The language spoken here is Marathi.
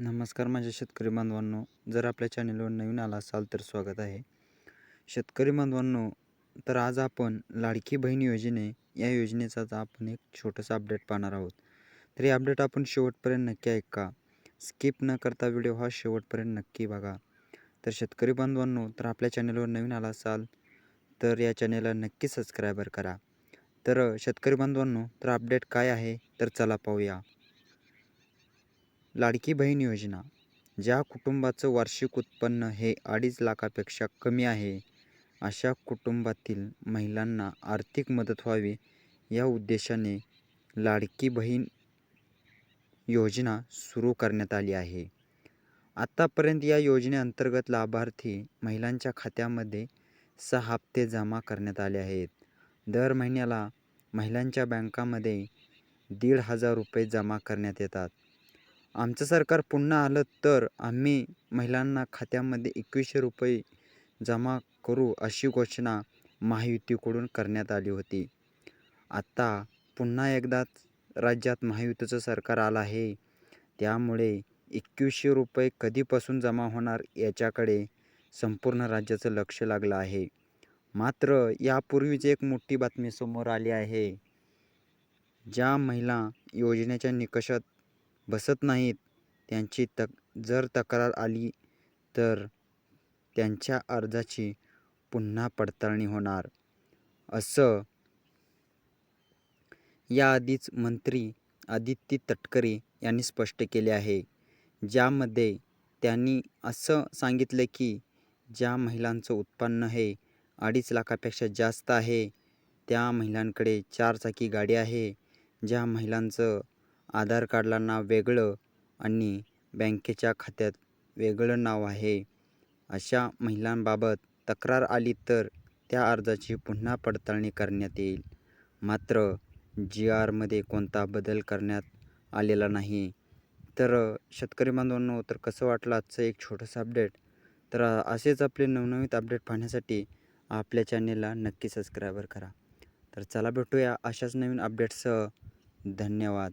नमस्कार माझ्या शेतकरी बांधवांनो जर आपल्या चॅनलवर नवीन आला असाल तर स्वागत आहे. शेतकरी बांधवांनो तर आज आपण लाडकी बहीण योजने या योजनेचा आपण एक छोटंसं अपडेट पाहणार आहोत. तर हे अपडेट आपण शेवटपर्यंत नक्की ऐका. स्किप न करता व्हिडिओ हा शेवटपर्यंत नक्की बघा. तर शेतकरी बांधवांनो तर आपल्या चॅनलवर नवीन आला असाल तर या चॅनलला नक्की सबस्क्रायबर करा. तर शेतकरी बांधवांनो तर अपडेट काय आहे? तर चला पाहूया. लाडकी बहीण योजना ज्या कुटुंबाचं वार्षिक उत्पन्न हे अडीच लाखापेक्षा कमी आहे अशा कुटुंबातील महिलांना आर्थिक मदत व्हावी या उद्देशाने लाडकी बहीण योजना सुरू करण्यात आली आहे. आत्तापर्यंत या योजनेअंतर्गत लाभार्थी महिलांच्या खात्यामध्ये सहा हप्ते जमा करण्यात आले आहेत. दर महिन्याला महिलांच्या बँकामध्ये दीड हजार रुपये जमा करण्यात येतात. आमचं सरकार पुन्हा आलं तर आम्ही महिलांना खात्यामध्ये एकवीसशे रुपये जमा करू अशी घोषणा महायुतीकडून करण्यात आली होती. आता पुन्हा एकदाच राज्यात महायुतीचं सरकार आलं आहे. त्यामुळे एकवीसशे रुपये कधीपासून जमा होणार याच्याकडे संपूर्ण राज्याचं लक्ष लागलं आहे. मात्र यापूर्वीच एक मोठी बातमी समोर आली आहे. ज्या महिला योजनेच्या निकषात बसत नाहीत. त्यांची तक जर तक्रार आली तर त्यांच्या अर्जाची पुन्हा पडताळणी होणार. असं याआधीच मंत्री आदित्य तटकरे यांनी स्पष्ट केले आहे. ज्यामध्ये त्यांनी असं सांगितलं की ज्या महिलांचं उत्पन्न हे अडीच लाखापेक्षा जास्त आहे त्या महिलांकडे चारचाकी गाडी आहे. ज्या महिलांचं आधार कार्डला नाव वेगळं आणि बँकेच्या खात्यात वेगळं नाव आहे. अशा महिलांबाबत तक्रार आली तर त्या अर्जाची पुन्हा पडताळणी करण्यात येईल. मात्र जी आरमध्ये कोणता बदल करण्यात आलेला नाही. तर शेतकरी बांधवांनो तर कसं वाटलं आजचं एक छोटंसं अपडेट? तर असेच आपले नवनवीन अपडेट पाहण्यासाठी आपल्या चॅनेलला नक्की सबस्क्रायबर करा. तर चला भेटूया अशाच नवीन अपडेट्ससह. धन्यवाद.